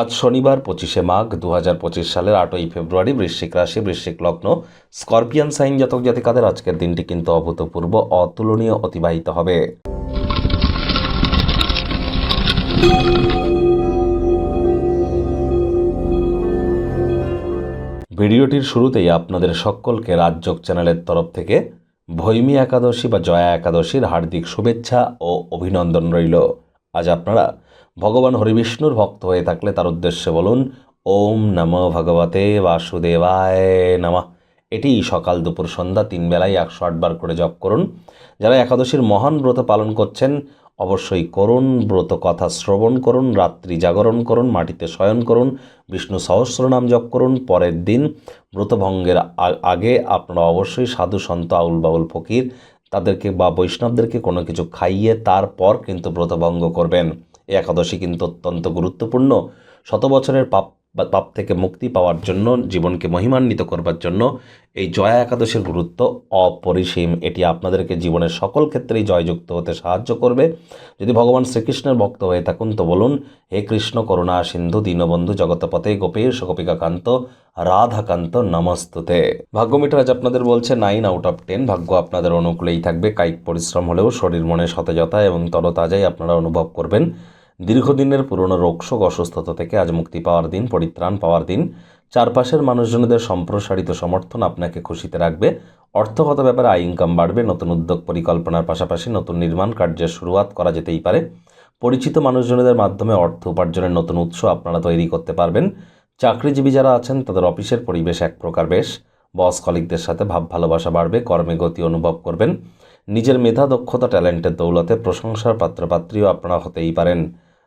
আজ শনিবার পঁচিশে মাঘ দু হাজার পঁচিশ সালের আটই ফেব্রুয়ারি বৃশ্চিক রাশি, বৃশ্চিক লগ্ন। স্করপিয়ান সাইন জাতক জাতিকাদের আজকের দিনটি কিন্তু অভূতপূর্ব, অতুলনীয়, অতিবাহিত হবে। ভিডিওটির শুরুতেই আপনাদের সকলকে রাজযোগ চ্যানেলের তরফ থেকে ভৈমী একাদশী বা জয়া একাদশীর হার্দিক শুভেচ্ছা ও অভিনন্দন রইল। আজ আপনারা ভগবান হরিবিষ্ণুর ভক্ত হয়ে থাকলে তার উদ্দেশ্যে বলুন, ওম নম ভগবতে বাসুদেবায় নমঃ। এটি সকাল দুপুর সন্ধ্যা তিন বেলায় একশো আটবার করে জপ করুন। যারা একাদশীর মহান ব্রত পালন করছেন, অবশ্যই করুন, ব্রত কথা শ্রবণ করুন, রাত্রি জাগরণ করুন, মাটিতে শয়ন করুন, বিষ্ণু সহস্রনাম জপ করুন, পরের দিন ব্রতভঙ্গের আগে আপনারা অবশ্যই সাধু, সন্ত, আউল বাউল, ফকির, তাদেরকে বা বৈষ্ণবদেরকে কোনো কিছু খাইয়ে তারপর কিন্তু ব্রতভঙ্গ করবেন। এই একাদশী কিন্তু অত্যন্ত গুরুত্বপূর্ণ। শত বছরের পাপ বা পাপ থেকে মুক্তি পাওয়ার জন্য, জীবনকে মহিমান্বিত করবার জন্য এই জয়া একাদশীর গুরুত্ব অপরিসীম। এটি আপনাদেরকে জীবনের সকল ক্ষেত্রেই জয়যুক্ত হতে সাহায্য করবে। যদি ভগবান শ্রীকৃষ্ণের ভক্ত হয়ে থাকুন, তো বলুন, হে কৃষ্ণ করুণা, সিন্ধু দীনবন্ধু জগতপতে গোপেশ গোপিকাকান্ত রাধাকান্ত নমস্তুতে। ভাগ্য মিটার আজ আপনাদের বলছে নাইন আউট অফ টেন ভাগ্য আপনাদের অনুকূলেই থাকবে। কায়িক পরিশ্রম হলেও শরীর মনে সতেজতা এবং তরতাজাই আপনারা অনুভব করবেন। দীর্ঘদিনের পুরনো রোগশোক অসুস্থতা থেকে আজ মুক্তি পাওয়ার দিন, পরিত্রাণ পাওয়ার দিন। চারপাশের মানুষজনদের সম্প্রসারিত সমর্থন আপনাকে খুশিতে রাখবে। অর্থগত ব্যাপারে আয় ইনকাম বাড়বে। নতুন উদ্যোগ পরিকল্পনার পাশাপাশি নতুন নির্মাণ কার্যের শুরুয়াত করা যেতেই পারে। পরিচিত মানুষজনদের মাধ্যমে অর্থ উপার্জনের নতুন উৎস আপনারা তৈরি করতে পারবেন। চাকরিজীবী যারা আছেন, তাদের অফিসের পরিবেশ এক প্রকার বেশ। বস কলিকদের সাথে ভাব ভালোবাসা বাড়বে, কর্মে গতি অনুভব করবেন। নিজের মেধা, দক্ষতা, ট্যালেন্টের দৌলতে প্রশংসার পাত্রপাত্রীও আপনারা হতেই পারেন।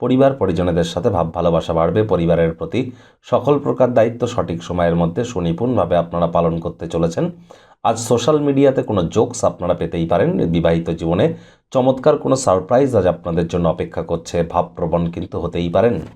পরিবার পরিজনেদের সাথে ভাব ভালোবাসা বাড়বে, পরিবারের প্রতি সকল প্রকার দায়িত্ব সঠিক সময়ের মধ্যে সুনিপুণভাবে আপনারা পালন করতে চলেছেন। আজ সোশ্যাল মিডিয়াতে কোনো জোকস আপনারা পেতেই পারেন। বিবাহিত জীবনে চমৎকার কোনো সারপ্রাইজ আজ আপনাদের জন্য অপেক্ষা করছে। ভাবপ্রবণ কিন্তু হতেই পারেন।